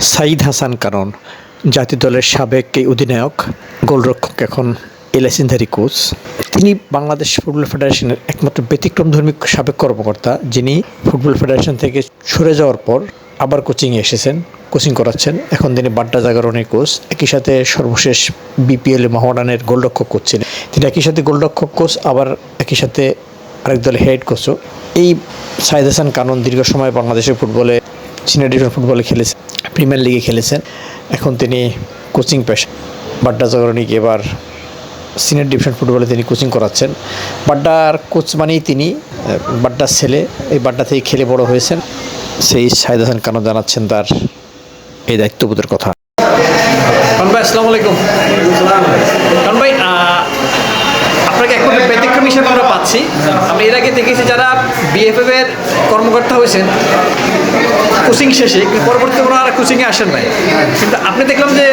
সাইদ হাসান কারণ জাতীয় দলের সাবেক এই অধিনায়ক, গোলরক্ষক এখন এলাসিনধারী কোচ। তিনি বাংলাদেশ ফুটবল ফেডারেশনের একমাত্র ব্যতিক্রম ব্যতিক্রমধর্মী সাবেক কর্মকর্তা, যিনি ফুটবল ফেডারেশন থেকে সরে যাওয়ার পর আবার কোচিংয়ে এসেছেন, কোচিং করাচ্ছেন। এখন তিনি বাড্ডা জাগরণের কোচ, একই সাথে সর্বশেষ বিপিএল মহারানের গোলরক্ষক কোচ ছিলেন। তিনি একই সাথে গোলরক্ষক কোচ, আবার একই সাথে আরেক দলের হেড কোচও। এই সাইদ হাসান কানন দীর্ঘ সময় বাংলাদেশের ফুটবলে, সিনিয়র ডিভিশন ফুটবলে খেলেছেন। প্রিমিয়ার লিগে খেলেছেন। এখন তিনি কোচিং পেশা বাড্ডা জাগরণীকে এবার সিনিয়র ডিভিশন ফুটবলে তিনি কোচিং করাচ্ছেন। বাড্ডার কোচ মানেই তিনি বাড্ডার ছেলে। এই বাড্ডা থেকে খেলে বড় হয়েছেন। সেই সাইদ হাসান কানন জানাচ্ছেন তার এই দায়িত্ববোধের কথা। আসসালামু আলাইকুম। ভাই আপনাকে এখন ব্যতিক্রম হিসেবে আমরা পাচ্ছি। আমরা এর আগে দেখেছি যারা বিএফএফ এর কর্মকর্তা হয়েছেন। কোচিং শেষে পরবর্তীতে ওনারা আর কোচিংয়ে আসেন নাই। কিন্তু আপনি দেখলাম যে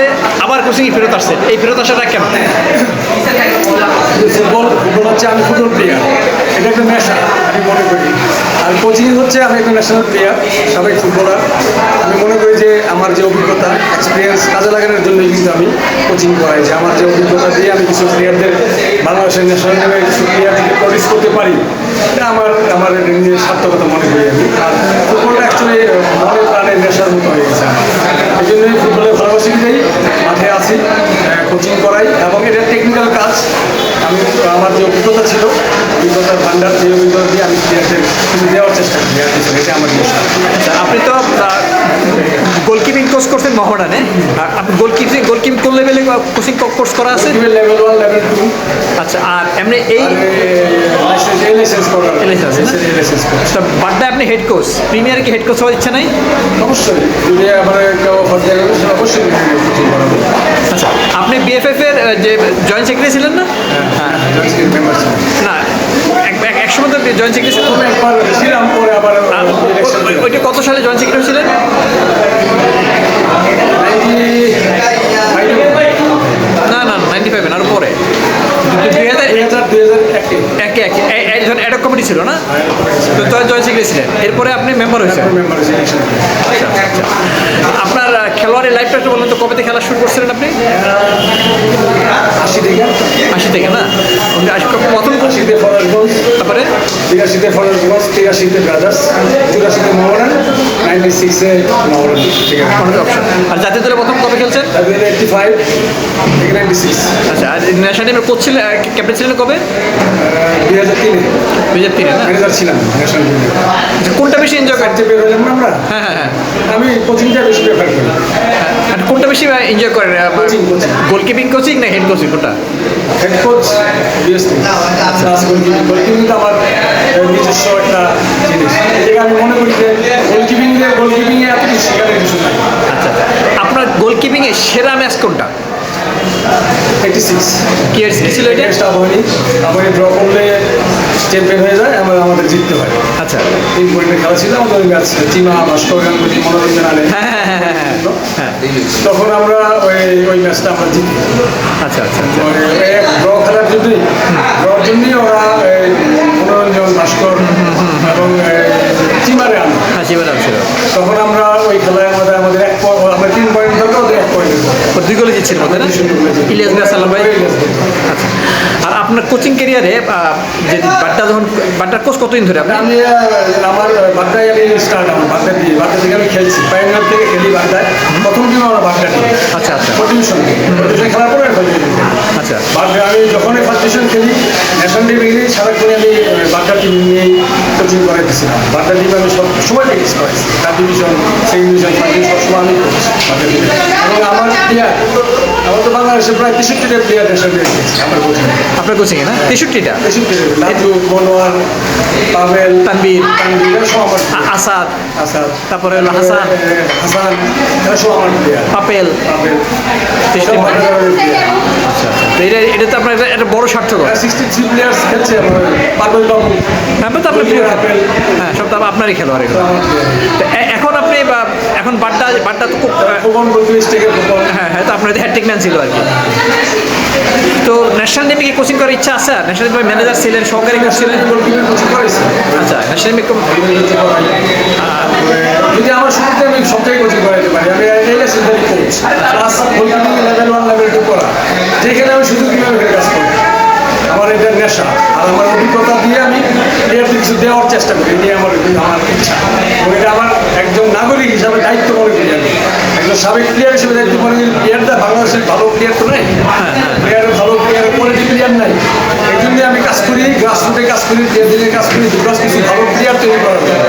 আবার কোচিংয়ে ফেরত আসছেন। এই ফেরত আসাটা কেন হচ্ছে আমি ফুটবল প্লেয়ার এটা একটা নেশা, আমি মনে করি। আর কোচিং হচ্ছে আমি একটা ন্যাশনাল প্লেয়ার সাবেক ফুটবলার আমি মনে করি যে আমার যে অভিজ্ঞতা এক্সপিরিয়েন্স কাজে লাগানোর জন্য কিন্তু আমি কোচিং করাই যে আমার যে অভিজ্ঞতা দিয়ে আমি কিছু প্লেয়ারদের বাংলাদেশের ন্যাশনাল টিমে কিছু প্লেয়ারদেরকে প্রডিউস করতে পারি। আমার আমার নিজের সার্থকতা মনে করি আমি। আর ফুটবলটা অ্যাকচুয়ালি মনে প্রাণের নেশার মতো হয়ে গেছে আমার। এই জন্যই ফুটবলের ভালোবাসি দিয়েই মাঠে আছি কোচিং করাই। এবং এটা টেকনিক্যাল কাজ। আমি আমার যে অভিজ্ঞতা ছিল অভিজ্ঞতার ভান্ডার সেই অভিজ্ঞতা দিয়ে আমি কিছু দেওয়ার চেষ্টা করি। আর কিছু এটা আমার নেশা। আচ্ছা, আপনি তো গোলকিপিং কোচ করছেন মহারানে আপনি গোলকিপিং কোচিং কোর্স করা আছে? লেভেল ওয়ান লেভেল টু আচ্ছা আর এমনি এই তা বাড্ডা আপনি হেড কোচ প্রিমিয়ার কি হেড কোচ হওয়ার ইচ্ছা নাই? অবশ্যই। অবশ্যই আচ্ছা আপনি বিএফএফ এর যে জয়েন্ট সেক্রেটারি ছিলেন না? হ্যাঁ মেম্বার না এক- সময় তো জয়েন্ট সেক্রেটারি ছিলেন। একবার ছিলাম পরে আবার ওইটা কত সালে জয়েন্ট সেক্রেটারি ছিলেন না না নাইনটি ফাইভেন আর পরে দুই হাজার দুই হাজার দুই হাজার একে একে একে এ- এ- যখন অ্যাডক কমিটি ছিল না? তো জয় জয়েন্ট সেক্রেটারি ছিলেন এরপরে আপনি মেম্বার হয়েছেন আপনার খেলোয়াড়ের লাইফটা একটু বলুন তো কবে থেকে খেলা শুরু করছিলেন আপনি? আশি থেকে। আশি থেকে না? আশি প্রথম আশিতে ফরাসগঞ্জ তারপরে তিরাশিতে ফরাসগঞ্জ তিরাশিতে ব্রাদার্স চুরাশিতে মোহরান নাইনটি সিক্সে মোহরান ঠিক আছে? আর জাতীয় দলে প্রথম কবে খেলছেন? এইটটি ফাইভ নাইনটি সিক্স আচ্ছা আর ন্যাশনাল টিমের কোচ ছিলেন ক্যাপ্টেন ছিলেন কবে? দুই হাজার তিনে। দুই হাজার তিনে ম্যানেজার ছিলাম ন্যাশনাল টিমে। আচ্ছা, কোনটা বেশি এনজয় চারটে বের হলাম না আমরা? হ্যাঁ হ্যাঁ হ্যাঁ। আমি কোচিংটা বেশি প্রেফার করি। আর কোনটা বেশি এনজয় করেন. গোলকিপিং কোচিং না হেড কোচিং কোনটা? হেড কোচ গোলকিপিং গোলকিপিং তো আমার নিজস্ব একটা জিনিস। এটাকে আমি মনে করি যে গোলকিপিং গোলকিপিংয়ে এত কিছু শেখানোর কিছু নাই। আচ্ছা আচ্ছা। আপনার গোলকিপিং এর সেরা ম্যাচ কোনটা? এইটি সিক্স কি ছিল এটা? ড্র করলে চ্যাম্পিয়ন হয়ে যায় আমরা আমাদের জিততে হয়। তিন পয়েন্টের খেলা ছিল আমাদের ম্যাচ চিমা ভাস্কর গাঙ্গুলি মনোরঞ্জন আলে তখন আমরা ওই ওই ম্যাচটা আমরা জিতি আচ্ছা আচ্ছা আচ্ছা। ড্র খেলার জন্যই। ড্রর জন্যই ওরা মনোরঞ্জন ভাস্কর এবং চিমারে আনো হ্যাঁ চিমারে তখন আমরা ওই খেলায় আমাদের আমাদের এক দুই গোলে জিতছিল তাই না? ইলিয়াস ভাই? সালাম ভাই আচ্ছা। আর আপনার কোচিং ক্যারিয়ারে যে বাড্ডা যখন বাড্ডার কোচ কতদিন ধরে আপনি? আমি আমার বাড্ডায় আমি স্টার্ট আমার বাড্ডা দিয়ে বাড্ডা থেকে আমি খেলছি। পায়ঙ্গার থেকে খেলি বাড্ডায়। প্রথম দিন আমার বাড্ডা আচ্ছা আচ্ছা। পজিশন খেলার পরে আচ্ছা। বাড্ডা আমি যখনই ফার্স্ট খেলি ন্যাশনাল টিমে গেলি সারাক্ষণই আমি বাড্ডা টিম নিয়েই কোচিং করাইতেছিলাম বাড্ডা টিমে আমি সব সময় প্র্যাকটিস করাইছি। থার্ড ডিভিশন সেকেন্ড ডিভিশন সবসময় আমি করেছি এবং আমার প্লেয়ার আমার তো বাংলাদেশে প্রায় তেষট্টিটা প্লেয়ার ন্যাশনাল আমার কোচিং আপনার কোচিংয়ে না? তেষট্টিটা? তেষট্টি লাজু মনোয়ার পাবেল তানবীর সব আমার আসাদ। আসাদ। তারপরে হলো হাসান। হাসান এরা সব আমার প্লেয়ার পাপেল। পাবেল তেষট্টি সব আমার প্লেয়ার আচ্ছা আচ্ছা তো এটা এটা তো আপনার একটা- একটা বড় সার্থক সিক্সটি থ্রি প্লেয়ার্স খেলছে আমার বাবু। তারপর তো আপনার হ্যাঁ সব তো আপনারই খেলোয়াড় তো এ- এখন আপনি এখন বাড্ডা বাড্ডা তো খুব ফুকন হ্যাঁ। হ্যাঁ তো আপনার হ্যাট্রিক ম্যান ছিল আর কি। তো ন্যাশনাল টিমে কি কোচিং করার ইচ্ছা আছে? ন্যাশনাল টিমের ম্যানেজার ছিলেন সহকারী কোচ ছিলেন? আচ্ছা ন্যাশনাল টিমে যদি আমার শুরুতে আমি সব কোচিং করাইতে পারি আমি প্লাস গোলকিপিং লেভেল ওয়ান লেভেল টু করা যেখানে আমি শুধু কীভাবে কাজ করি আমার এটা নেশা আর আমার অভিজ্ঞতা দিয়ে আমি প্লেয়ারদের কিছু দেওয়ার চেষ্টা করি নিয়ে আমার আমার ইচ্ছা। এটা আমার একজন নাগরিক হিসাবে দায়িত্ব মনে করি আমি। একজন সাবেক প্লেয়ার হিসেবে দায়িত্ব মনে করি প্লেয়ারটা বাংলাদেশের ভালো প্লেয়ার তো নাই প্লেয়ারের ভালো প্লেয়ারের কোয়ালিটি প্লেয়ার নাই এই জন্যই আমি কাজ করি গ্রাসরুটে কাজ করি প্লেয়ারদের কাজ করি বিকজ কিছু ভালো প্লেয়ার তৈরি করার জন্য।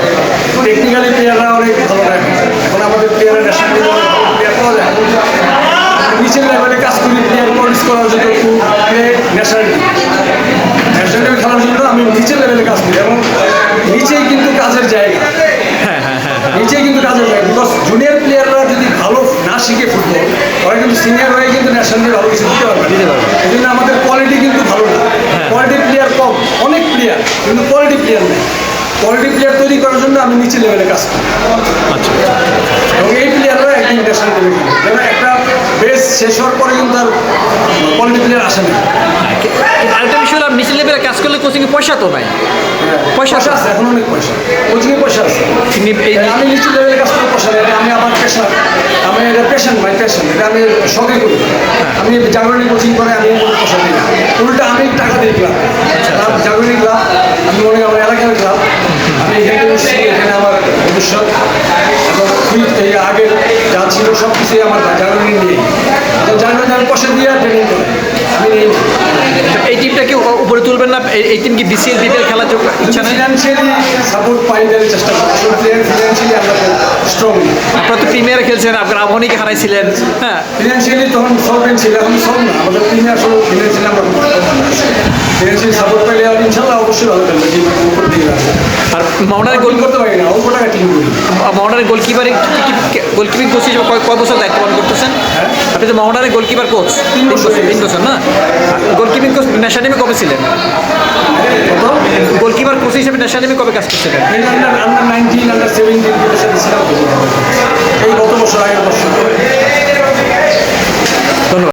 টেকনিক্যালি প্লেয়াররা অনেক ভালো রাখে এখন আমাদের প্লেয়ারের ন্যাশনাল প্লেয়ার পাওয়া যায়। নিচের লেভেলে কাজ করি প্লেয়ার প্রডিউস করার জন্য ন্যাশনাল খেলার জন্য আমি নিচের লেভেলে কাজ করি এবং নিচেই কিন্তু কাজের জায়গা। নিচেই কিন্তু কাজের জায়গা। বিকজ জুনিয়র প্লেয়াররা যদি ভালো না শিখে ফুটবল ওরা কিন্তু সিনিয়র হয়ে কিন্তু ন্যাশনাল ভালো কিছু দিতে পারবে দিতে পারবে এই জন্য আমাদের কোয়ালিটি কিন্তু ভালো না। কোয়ালিটি প্লেয়ার কম। অনেক প্লেয়ার কিন্তু কোয়ালিটি প্লেয়ার নেই। কোয়ালিটি প্লেয়ার তৈরি করার জন্য আমি নিচের লেভেলে কাজ করি। এবং এই একদিন ন্যাশনাল টিমে যেন একটা বেস শেষ হওয়ার পরে কিন্তু আর প্লেয়ার আসে না আরেকটা বিষয় হলো লেভেলে কাজ করলে কোচিংয়ে পয়সা তো নাই পয়সা পয়সা আছে এখন অনেক পয়সা। কোচিংয়ে পয়সা আছে। আমি নিচু লেভেলে কাজ করে পয়সা নেই। আমি আমার পেশা আমি এটা পেশন মাই পেশন এটা আমি শখে করি। আমি জাগরণী কোচিং করে আমি পয়সা দিই না। উল্টা আমি টাকা দিই ক্লাব ক্লাব জাগরণী ক্লাব আমি মনে করি আমার এলাকার ক্লাব আমি এখানে এসেছি, এখানে আমার ভবিষ্যৎ এবং ফিট এই আগের যা কিছুই আমার জাগরণী নিয়ে জাগরণী আমি পয়সা দিয়ে ট্রেনিং করি আমি এই টিমটা কি উপরে তুলবেন না? এই- এই টিম কি বিসিএল বিপিএল খেলার যোগ্য? ইচ্ছা নেই? ফিনান্সিয়ালি সাপোর্ট পাই দেওয়ার চেষ্টা করি ফিনান্সিয়ালি আমরা স্ট্রং আপনারা তো প্রিমিয়ার খেলছেন আপনার হারাইছিলেন। হ্যাঁ। ফিনান্সিয়ালি তখন সলভেন্ট ছিল এখন সলভ না। আমাদের প্রিমিয়ার আসলে ফিনান্সিয়ালি আমরা ফিনান্সিয়ালি সাপোর্ট পাইলে আর ইনশাল্লাহ অবশ্যই ভালো খেলবে। মাউন্টানের গোল করতে পারি না ওটা টিম করি মাউন্টানের গোলকিপারে গোলকিপিং কোচ হিসেবে কয় বছর দায়িত্ব পালন করতেছেন? হ্যাঁ? আপনি তো মাউন্টানের গোলকিপার কোচ তিন বছর না? গোলকিপিং কোচ ন্যাশনাল টিমে কবে ছিলেন? গোলকিপার কোচ হিসেবে ন্যাশনাল টিমে কবে কাজ করছিলেন? আন্ডার নাইনটিন আন্ডার সেভেন্টিন এই গত বছর আগের বছর?